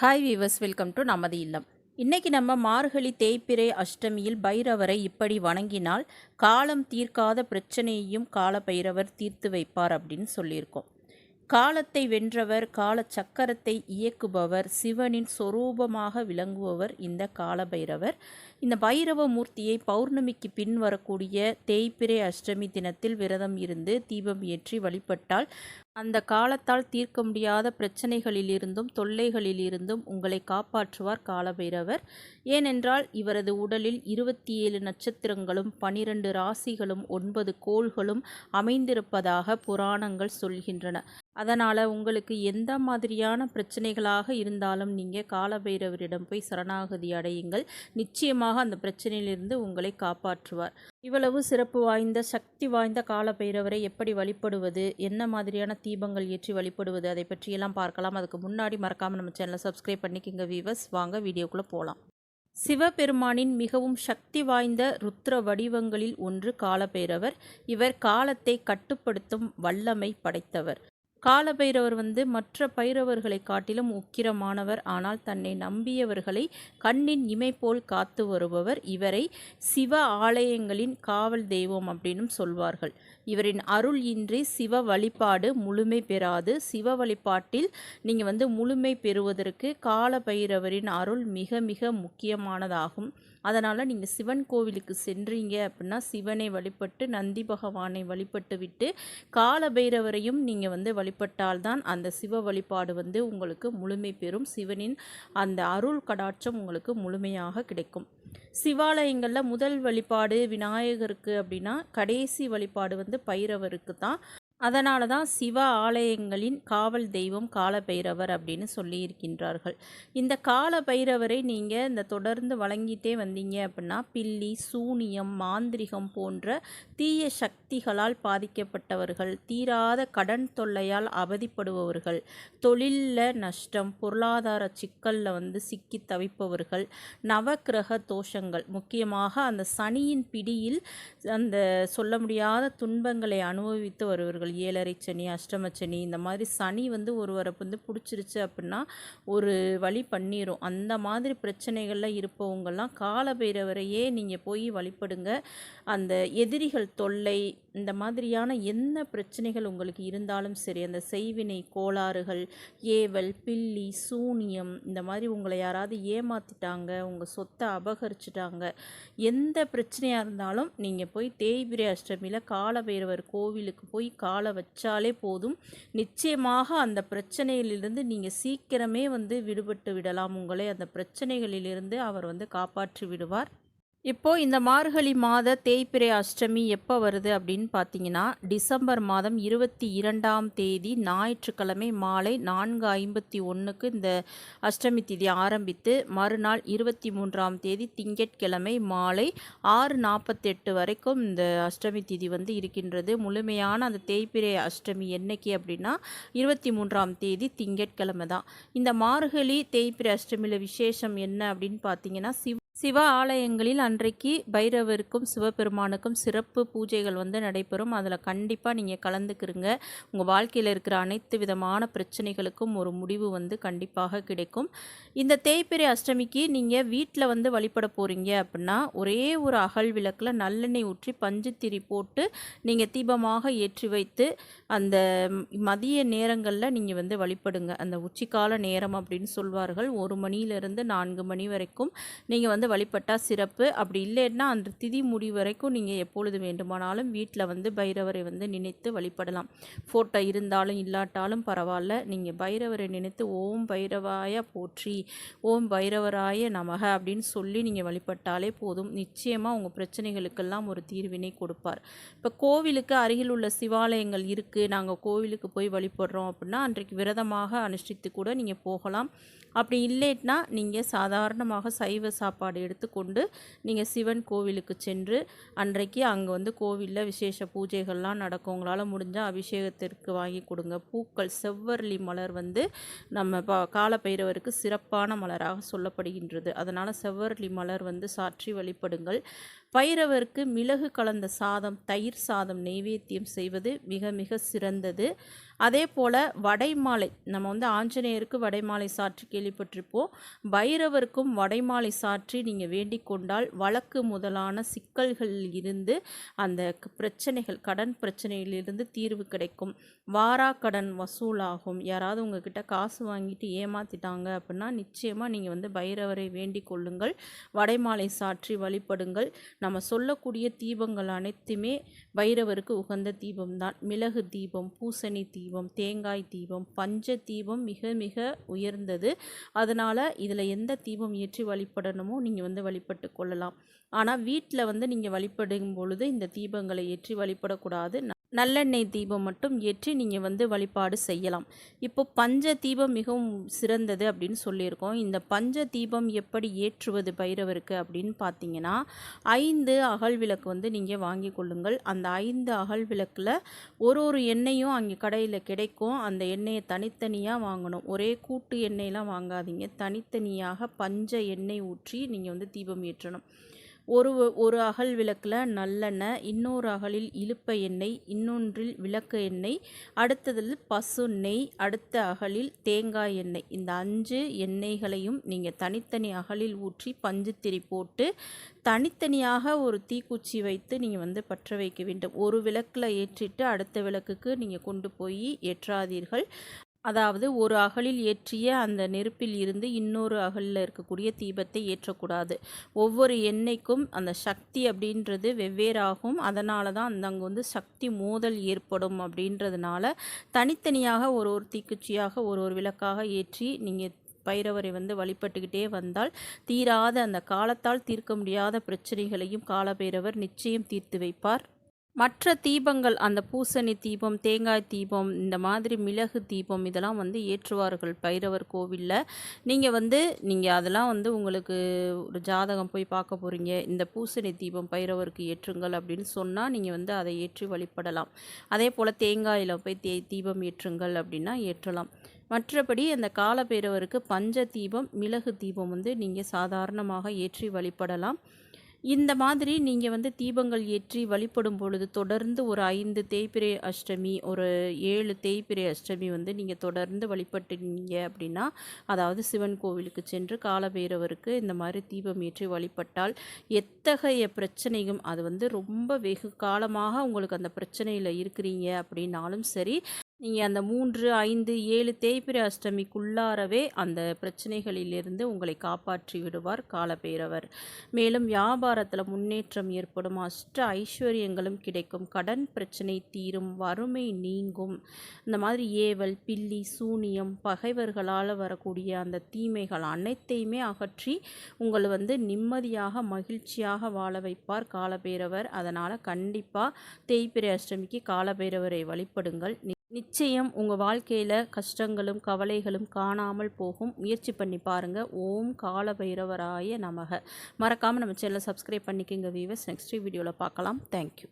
Hi viewers welcome to நமது இல்லம். இன்னைக்கு நம்ம மார்கழி தேய்பிறை அஷ்டமியில் பைரவரை இப்படி வணங்கினால் காலம் தீர்க்காத பிரச்சனையையும் கால பைரவர் தீர்த்து வைப்பார் அப்படின்னு சொல்லியிருக்கோம். காலத்தை வென்றவர் கால சக்கரத்தை இயக்குபவர் சிவனின் சொரூபமாக விளங்குபவர் இந்த காலபைரவர். இந்த பைரவ மூர்த்தியை பௌர்ணமிக்கு பின் வரக்கூடிய தேய்பிரை அஷ்டமி தினத்தில் விரதம் இருந்து தீபம் ஏற்றி வழிபட்டால் அந்த காலத்தால் தீர்க்க முடியாத பிரச்சனைகளிலிருந்தும் தொல்லைகளிலிருந்தும் உங்களை காப்பாற்றுவார் காலபைரவர். ஏனென்றால் இவரது உடலில் இருபத்தி ஏழு நட்சத்திரங்களும் பனிரெண்டு ராசிகளும் ஒன்பது கோள்களும் அமைந்திருப்பதாக புராணங்கள் சொல்கின்றன. அதனால் உங்களுக்கு எந்த மாதிரியான பிரச்சனைகளாக இருந்தாலும் நீங்கள் காலபைரவரிடம் போய் சரணாகதி அடையுங்கள். நிச்சயமாக அந்த பிரச்சனையிலிருந்து உங்களை காப்பாற்றுவார். இவ்வளவு சிறப்பு வாய்ந்த சக்தி வாய்ந்த காலபைரவரை எப்படி வழிபடுவது? என்ன மாதிரியான தீபங்கள் ஏற்றி வழிபடுவது? அதை பற்றியெல்லாம் பார்க்கலாம். அதுக்கு முன்னாடி மறக்காமல் நம்ம சேனலை சப்ஸ்கிரைப் பண்ணிக்கோங்க வீவர்ஸ் வாங்க வீடியோக்குள்ளே போகலாம் சிவபெருமானின் மிகவும் சக்தி வாய்ந்த ருத்ர வடிவங்களில் ஒன்று காலபைரவர். இவர் காலத்தை கட்டுப்படுத்தும் வல்லமை படைத்தவர். காலபைரவர் வந்து மற்ற பைரவர்களை காட்டிலும் உக்கிரமானவர். ஆனால் தன்னை நம்பியவர்களை கண்ணின் இமை போல் காத்து வருபவர் இவரை சிவ ஆலயங்களின் காவல் தெய்வம் அப்படின்னும் சொல்வார்கள். இவரின் அருள் இன்றி சிவ வழிபாடு முழுமை பெறாது. சிவ வழிபாட்டில் நீங்கள் வந்து முழுமை பெறுவதற்கு கால பைரவரின் அருள் மிக மிக முக்கியமானதாகும். அதனால் நீங்கள் சிவன் கோவிலுக்கு சென்றீங்க அப்படின்னா சிவனை வழிபட்டு நந்தி பகவானை வழிபட்டு விட்டு கால பைரவரையும் நீங்கள் வந்து வழிபட்டால்தான் அந்த சிவ வழிபாடு வந்து உங்களுக்கு முழுமை பெறும். சிவனின் அந்த அருள் கடாட்சம் உங்களுக்கு முழுமையாக கிடைக்கும். சிவாலயங்களில் முதல் வழிபாடு விநாயகருக்கு அப்படின்னா கடைசி வழிபாடு வந்து பைரவருக்கு தான் அதனால தான் சிவ ஆலயங்களின் காவல் தெய்வம் காலபைரவர் அப்படின்னு சொல்லியிருக்கின்றார்கள். இந்த கால பைரவரை நீங்கள் இந்த தொடர்ந்து வழங்கிட்டே வந்தீங்க அப்படின்னா பில்லி சூனியம் மாந்திரிகம் போன்ற தீய சக்திகளால் பாதிக்கப்பட்டவர்கள் தீராத கடன் தொல்லையால் அவதிப்படுபவர்கள் தொழிலில் நஷ்டம் பொருளாதார சிக்கலில் வந்து சிக்கி தவிப்பவர்கள் நவக்கிரக தோஷங்கள் முக்கியமாக அந்த சனியின் பிடியில் அந்த சொல்ல முடியாத துன்பங்களை அனுபவித்து வருவர்கள் சொல்லுவார்கள் ஏழரை சனி அஷ்டம சனி இந்த மாதிரி சனி வந்து ஒருவரை வந்து பிடிச்சிருச்சு அப்படின்னா ஒரு வழி பண்ணிடும் அந்த மாதிரி பிரச்சனைகள்லாம் இருப்பவங்கெல்லாம் காலபைரவரையே நீங்கள் போய் வழிபடுங்க. அந்த எதிரிகள் தொல்லை இந்த மாதிரியான என்ன பிரச்சனைகள் உங்களுக்கு இருந்தாலும் சரி அந்த செய்வினை கோளாறுகள் ஏவல் பில்லி சூனியம் இந்த மாதிரி உங்களை யாராவது ஏமாற்றிட்டாங்க உங்கள் சொத்தை அபகரிச்சிட்டாங்க எந்த பிரச்சனையாக இருந்தாலும் நீங்கள் போய் தேய்பிரை அஷ்டமியில் காலபைரவர் கோவிலுக்கு போய் கா ஆளை வச்சாலே போதும். நிச்சயமாக அந்த பிரச்சனையிலிருந்து நீங்கள் சீக்கிரமே வந்து விடுபட்டு விடலாம். உங்களை அந்த பிரச்சனைகளிலிருந்து அவர் வந்து காப்பாற்றி விடுவார். இப்போது இந்த மார்கழி மாத தேய்பிரை அஷ்டமி எப்போ வருது அப்படின்னு பார்த்தீங்கன்னா டிசம்பர் மாதம் இருபத்தி இரண்டாம் தேதி ஞாயிற்றுக்கிழமை மாலை நான்கு ஐம்பத்தி ஒன்றுக்கு இந்த அஷ்டமி திதி ஆரம்பித்து மறுநாள் இருபத்தி மூன்றாம் தேதி திங்கட்கிழமை மாலை ஆறு நாற்பத்தெட்டு வரைக்கும் இந்த அஷ்டமி திதி வந்து இருக்கின்றது. முழுமையான அந்த தேய்பிரை அஷ்டமி என்னைக்கு அப்படின்னா இருபத்தி மூன்றாம் தேதி திங்கட்கிழமை தான். இந்த மார்கழி தேய்பிரை அஷ்டமியில் விசேஷம் என்ன அப்படின்னு பார்த்தீங்கன்னா சிவ சிவ ஆலயங்களில் அன்றைக்கு பைரவருக்கும் சிவபெருமானுக்கும் சிறப்பு பூஜைகள் வந்து நடைபெறும். அதில் கண்டிப்பாக நீங்கள் கலந்துக்கிறங்க. உங்கள் வாழ்க்கையில் இருக்கிற அனைத்து விதமான பிரச்சனைகளுக்கும் ஒரு முடிவு வந்து கண்டிப்பாக கிடைக்கும். இந்த தேய்பிரை அஷ்டமிக்கு நீங்கள் வீட்டில் வந்து வழிபட போகிறீங்க அப்படின்னா ஒரே ஒரு அகல் விளக்கில் நல்லெண்ணெய் ஊற்றி பஞ்சுத்திரி போட்டு நீங்கள் தீபமாக ஏற்றி வைத்து அந்த மதிய நேரங்களில் நீங்கள் வந்து வழிபடுங்க. அந்த உச்சிக்கால நேரம் அப்படின்னு சொல்வார்கள். ஒரு மணியிலிருந்து நான்கு மணி வரைக்கும் நீங்கள் வந்து வழிபட்டால் சிறப்பு. அப்படி இல்லைன்னா அந்த திதி முடி வரைக்கும் நீங்கள் எப்பொழுது வேண்டுமானாலும் வீட்டில் வந்து பைரவரை வந்து நினைத்து வழிபடலாம். ஃபோட்டோ இருந்தாலும் இல்லாட்டாலும் பரவாயில்ல. நீங்கள் பைரவரை நினைத்து ஓம் பைரவாய போற்றி ஓம் பைரவராய நமக அப்படின்னு சொல்லி நீங்கள் வழிபட்டாலே போதும். நிச்சயமாக உங்கள் பிரச்சனைகளுக்கெல்லாம் ஒரு தீர்வினை கொடுப்பார். இப்போ கோவிலுக்கு அருகில் உள்ள சிவாலயங்கள் இருக்குது நாங்கள் கோவிலுக்கு போய் வழிபடுறோம் அப்படின்னா அன்றைக்கு விரதமாக அனுஷ்டித்து கூட நீங்கள் போகலாம். அப்படி இல்லைன்னா நீங்கள் சாதாரணமாக சைவ சாப்பாடு சாப்பாடு எடுத்துக்கொண்டு நீங்கள் சிவன் கோவிலுக்கு சென்று அன்றைக்கு அங்கே வந்து கோவிலில் விசேஷ பூஜைகள்லாம் நடக்கும். உங்களால் முடிஞ்சால் அபிஷேகத்திற்கு வாங்கி கொடுங்க. பூக்கள் செவ்வரளி மலர் வந்து நம்ம ப காலப்பைரவருக்கு சிறப்பான மலராக சொல்லப்படுகின்றது. அதனால் செவ்வரளி மலர் வந்து சாற்றி வழிபடுங்கள். பைரவருக்கு மிளகு கலந்த சாதம் தயிர் சாதம் நெய்வேத்தியம் செய்வது மிக மிக சிறந்தது. அதே போல் வடைமாலை நம்ம வந்து ஆஞ்சநேயருக்கு வடைமாலை சாற்றி கேள்விப்பட்டிருப்போம். பைரவருக்கும் வடைமாலை சாற்றி நீங்கள் வேண்டிக் கொண்டால் வழக்கு முதலான சிக்கல்களில் இருந்து அந்த பிரச்சனைகள் கடன் பிரச்சனையிலிருந்து தீர்வு கிடைக்கும். வாரா கடன் வசூலாகும். யாராவது உங்ககிட்ட காசு வாங்கிட்டு ஏமாத்திட்டாங்க அப்படின்னா நிச்சயமாக நீங்கள் வந்து பைரவரை வேண்டிக் கொள்ளுங்கள். வடைமாலை சாற்றி வழிபடுங்கள். நம்ம சொல்லக்கூடிய தீபங்கள் அனைத்துமே பைரவருக்கு உகந்த தீபம் தான் மிளகு தீபம் பூசணி தீபம் தேங்காய் தீபம் பஞ்ச தீபம் மிக மிக உயர்ந்தது. அதனால் இதில் எந்த தீபம் ஏற்றி வழிபடணுமோ நீங்கள் வந்து வழிபட்டு கொள்ளலாம். ஆனால் வீட்டில் வந்து நீங்கள் வழிபடும் பொழுது இந்த தீபங்களை ஏற்றி வழிபடக்கூடாது. நல்லெண்ணெய் தீபம் மட்டும் ஏற்றி நீங்கள் வந்து வழிபாடு செய்யலாம். இப்போ பஞ்ச தீபம் மிகவும் சிறந்தது அப்படின்னு சொல்லியிருக்கோம். இந்த பஞ்ச தீபம் எப்படி ஏற்றுவது பைரவருக்கு அப்படின்னு பார்த்தீங்கன்னா ஐந்து அகல் விளக்கு வந்து நீங்கள் வாங்கி கொள்ளுங்கள். அந்த ஐந்து அகல் விளக்கில் ஒரு ஒரு எண்ணெயும் அங்கே கடையில் கிடைக்கும். அந்த எண்ணெயை தனித்தனியாக வாங்கணும். ஒரே கூட்டு எண்ணெயெலாம் வாங்காதீங்க. தனித்தனியாக பஞ்ச எண்ணெய் ஊற்றி நீங்கள் வந்து தீபம் ஏற்றணும். ஒரு ஒரு அகல் விளக்கில் நல்லெண்ணெய் இன்னொரு அகலில் இழுப்ப எண்ணெய் இன்னொன்றில் விளக்கு எண்ணெய் அடுத்ததில் பசு நெய் அடுத்த அகலில் தேங்காய் எண்ணெய். இந்த அஞ்சு எண்ணெய்களையும் நீங்கள் தனித்தனி அகலில் ஊற்றி பஞ்சுத்திரி போட்டு தனித்தனியாக ஒரு தீக்குச்சி வைத்து நீங்கள் வந்து பற்ற வைக்க வேண்டும். ஒரு விளக்கில் ஏற்றிட்டு அடுத்த விளக்குக்கு நீங்கள் கொண்டு போய் ஏற்றாதீர்கள். அதாவது ஒரு அகலில் ஏற்றிய அந்த நெருப்பில் இருந்து இன்னொரு அகலில் இருக்கக்கூடிய தீபத்தை ஏற்றக்கூடாது. ஒவ்வொரு எண்ணெய்க்கும் அந்த சக்தி அப்படின்றது வெவ்வேறாகும். அதனால தான் அந்த அங்கே வந்து சக்தி மோதல் ஏற்படும் அப்படின்றதுனால தனித்தனியாக ஒரு ஒரு தீக்குச்சியாக ஒரு ஒரு விளக்காக ஏற்றி நீங்கள் பைரவரை வந்து வழிபட்டுக்கிட்டே வந்தால் தீராத அந்த காலத்தால் தீர்க்க முடியாத பிரச்சனைகளையும் காலபைரவர் நிச்சயம் தீர்த்து வைப்பார். மற்ற தீபங்கள் அந்த பூசணி தீபம் தேங்காய் தீபம் இந்த மாதிரி மிளகு தீபம் இதெல்லாம் வந்து ஏற்றுவார்கள் பைரவர் கோவிலில். நீங்கள் வந்து நீங்கள் அதெல்லாம் வந்து உங்களுக்கு ஒரு ஜாதகம் போய் பார்க்க போகிறீங்க இந்த பூசணி தீபம் பைரவருக்கு ஏற்றுங்கள் அப்படின்னு சொன்னால் நீங்கள் வந்து அதை ஏற்றி வழிபடலாம். அதே போல் தேங்காயில் போய் தே தீபம் ஏற்றுங்கள் அப்படின்னா ஏற்றலாம். மற்றபடி அந்த காலபைரவருக்கு பஞ்ச தீபம் மிளகு தீபம் வந்து நீங்கள் சாதாரணமாக ஏற்றி வழிபடலாம். இந்த மாதிரி நீங்கள் வந்து தீபங்கள் ஏற்றி வழிபடும் பொழுது தொடர்ந்து ஒரு ஐந்து தேய்பிரை அஷ்டமி ஒரு ஏழு தேய்பிரை அஷ்டமி வந்து நீங்கள் தொடர்ந்து வழிபட்டுனீங்க அப்படின்னா அதாவது சிவன் கோவிலுக்கு சென்று காலபைரவருக்கு இந்த மாதிரி தீபம் ஏற்றி வழிபட்டால் எத்தகைய பிரச்சனையும் அது வந்து ரொம்ப வெகு காலமாக உங்களுக்கு அந்த பிரச்சனையில் இருக்கிறீங்க அப்படின்னாலும் சரி நீங்கள் அந்த மூன்று ஐந்து ஏழு தேய்பிரை அஷ்டமிக்குள்ளாரவே அந்த பிரச்சனைகளிலிருந்து உங்களை காப்பாற்றி விடுவார் காலபைரவர். மேலும் வியாபாரத்தில் முன்னேற்றம் ஏற்படும். அஷ்ட ஐஸ்வர்யங்களும் கிடைக்கும். கடன் பிரச்சனை தீரும். வறுமை நீங்கும். இந்த மாதிரி ஏவல் பில்லி சூனியம் பகைவர்களால் வரக்கூடிய அந்த தீமைகள் அனைத்தையுமே அகற்றி உங்களை வந்து நிம்மதியாக மகிழ்ச்சியாக வாழ வைப்பார் காலபைரவர். அதனால் கண்டிப்பாக தேய்பிரை அஷ்டமிக்கு காலபைரவரை வழிபடுங்கள். நிச்சயம் உங்கள் வாழ்க்கையில் கஷ்டங்களும் கவலைகளும் காணாமல் போகும். முயற்சி பண்ணி பாருங்கள் ஓம் காலபைரவராய நமக. மறக்காமல் நம்ம சேனலை சப்ஸ்கிரைப் பண்ணிக்கோங்க வீவர்ஸ் நெக்ஸ்ட் வீடியோவில் பார்க்கலாம். தேங்க்யூ